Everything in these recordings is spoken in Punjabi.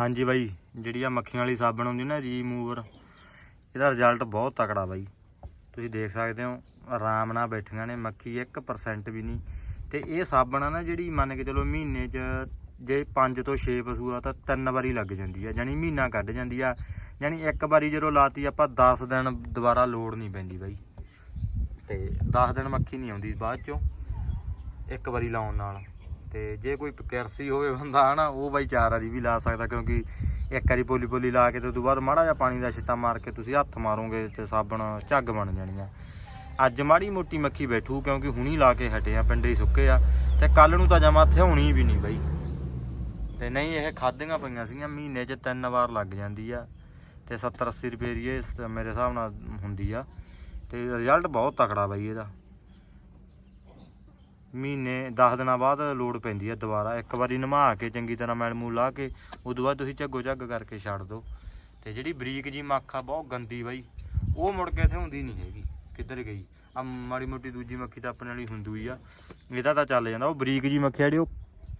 ਹਾਂਜੀ ਬਾਈ, ਜਿਹੜੀ ਆ ਮੱਖੀਆਂ ਵਾਲੀ ਸਾਬਣ ਹੁੰਦੀ ਨਾ ਰੀਮੂਵਰ ਇਹਦਾ ਰਿਜ਼ਲਟ ਬਹੁਤ ਤਕੜਾ ਬਾਈ। ਤੁਸੀਂ ਦੇਖ ਸਕਦੇ ਹੋ, ਆਰਾਮ ਨਾਲ ਬੈਠੀਆਂ ਨੇ, ਮੱਖੀ 1% ਵੀ ਨਹੀਂ। ਤੇ ਇਹ ਸਾਬਣ ਆ ਨਾ ਜਿਹੜੀ ਮੰਨ ਕੇ ਚਲੋ ਮਹੀਨੇ 'ਚ ਜੇ 5 ਤੋਂ 6 ਪਸ਼ੂ ਆ ਤਾਂ ਤਿੰਨ ਵਾਰੀ ਲੱਗ ਜਾਂਦੀ ਆ, ਯਾਨੀ ਮਹੀਨਾ ਕੱਢ ਜਾਂਦੀ ਆ। ਯਾਨੀ ਇੱਕ ਵਾਰੀ ਜਦੋਂ ਲਾਤੀ ਆਪਾਂ 10 ਦਿਨ ਦੁਬਾਰਾ ਲੋੜ ਨਹੀਂ ਪੈਂਦੀ ਬਾਈ। ਤੇ 10 ਦਿਨ ਮੱਖੀ ਨਹੀਂ ਆਉਂਦੀ ਬਾਅਦ ਚੋਂ, ਇੱਕ ਵਾਰੀ ਲਾਉਣ ਨਾਲ। ਤੇ ਜੇ ਕੋਈ ਕਿਰਸੀ ਹੋਵੇ ਬੰਦਾ, ਹਨਾ, ਉਹ ਬਾਈ ਚਾਰ ਵਾਰੀ ਵੀ ਲਾ ਸਕਦਾ, ਕਿਉਂਕਿ ਇੱਕ ਵਾਰੀ ਪੋਲੀ ਪੋਲੀ ਲਾ ਕੇ ਤੇ ਉਦੋਂ ਬਾਅਦ ਮਾੜਾ ਜਿਹਾ ਪਾਣੀ ਦਾ ਛਿੱਟਾ ਮਾਰ ਕੇ ਤੁਸੀਂ ਹੱਥ ਮਾਰੋਗੇ ਤੇ ਸਾਬਣ ਝੱਗ ਬਣ ਜਾਣੀ ਆ ਅੱਜ ਮਾੜੀ ਮੋਟੀ ਮੱਖੀ ਬੈਠੂ, ਕਿਉਂਕਿ ਹੁਣੀ ਲਾ ਕੇ ਹਟੇ ਆ, ਪਿੰਡੇ ਹੀ ਸੁੱਕੇ ਆ, ਤੇ ਕੱਲ ਨੂੰ ਤਾਂ ਜਮਾ ਥਿਉਣੀ ਵੀ ਨਹੀਂ ਬਾਈ। ਤੇ ਨਹੀਂ, ਇਹ ਖਾਦੀਆਂ ਪਈਆਂ ਸੀਗੀਆਂ, ਮਹੀਨੇ 'ਚ ਤਿੰਨ ਵਾਰ ਲੱਗ ਜਾਂਦੀ ਆ, ਤੇ 70 80 ਰੁਪਏ ਦੀ ਇਹ ਮੇਰੇ ਹਿਸਾਬ ਨਾਲ ਹੁੰਦੀ ਆ, ਤੇ ਰਿਜ਼ਲਟ ਬਹੁਤ ਤਕੜਾ ਬਾਈ ਇਹਦਾ। ਮਹੀਨੇ 10 ਦਿਨਾਂ ਬਾਅਦ ਲੋਡ ਪੈਂਦੀ ਆ ਦੁਬਾਰਾ। ਇੱਕ ਵਾਰੀ ਨਮਾ ਕੇ, ਚੰਗੀ ਤਰ੍ਹਾਂ ਮੈਲ ਮੂਲ ਲਾ ਕੇ, ਉਦੋਂ ਬਾਅਦ ਤੁਸੀਂ ਝੱਗੋ ਝੱਗ ਕਰਕੇ ਛੱਡ ਦਿਓ। ਤੇ ਜਿਹੜੀ ਬਰੀਕ ਜੀ ਮੱਖ ਆ, ਬਹੁਤ ਗੰਦੀ ਬਾਈ, ਉਹ ਮੁੜ ਕੇ ਇੱਥੇ ਹੁੰਦੀ ਨਹੀਂ ਹੈਗੀ, ਕਿੱਧਰ ਗਈ? ਆ ਮਾੜੀ ਮੋਟੀ ਦੂਜੀ ਮੱਖੀ ਤਾਂ ਆਪਣੇ ਵਾਲੀ ਹੁੰਦੀ ਹੀ ਆ। ਇਹਦਾ ਤਾਂ ਚੱਲ ਜਾਂਦਾ, ਉਹ ਬਰੀਕ ਜੀ ਮੱਖੀ ਆ ਜਿਹੜੀ, ਉਹ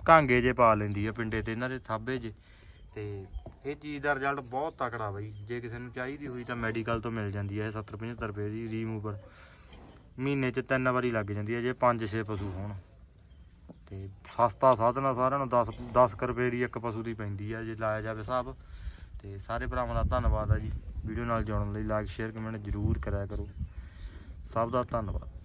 ਕਾਂਗੇ ਜੇ ਪਾ ਲੈਂਦੀ ਆ ਪਿੰਡੇ ਤੇ, ਇਹਨਾਂ ਦੇ ਥਾਬੇ ਜੇ। ਤੇ ਇਹ ਚੀਜ਼ ਦਾ ਰਿਜ਼ਲਟ ਬਹੁਤ ਤਕੜਾ ਬਾਈ, ਜੇ ਕਿਸੇ ਨੂੰ ਚਾਹੀਦੀ ਹੋਈ ਤਾਂ ਮੈਡੀਕਲ ਤੋਂ ਮਿਲ ਜਾਂਦੀ ਹੈ ਇਹ 70 75 ਰੁਪਏ ਦੀ ਰੀਮੂਵਰ ਮਹੀਨੇ 'ਚ ਤਿੰਨ ਵਾਰੀ ਲੱਗ ਜਾਂਦੀ ਹੈ, ਜੇ 5-6 ਪਸ਼ੂ ਹੋਣ। ਤੇ ਸਸਤਾ ਸਾਧਨ ਆ ਸਾਰਿਆਂ ਨੂੰ 10 10 ਕੁ ਰੁਪਏ ਦੀ ਇੱਕ ਪਸ਼ੂ ਦੀ ਪੈਂਦੀ ਆ, ਜੇ ਲਾਇਆ ਜਾਵੇ ਹਿਸਾਬ। ਤੇ ਸਾਰੇ ਭਰਾਵਾਂ ਦਾ ਧੰਨਵਾਦ ਆ ਜੀ। ਵੀਡੀਓ ਨਾਲ ਜੁੜਨ ਲਈ ਲਾਈਕ ਸ਼ੇਅਰ ਕਮੈਂਟ ਜ਼ਰੂਰ ਕਰਿਆ ਕਰੋ। ਸਭ ਦਾ ਧੰਨਵਾਦ।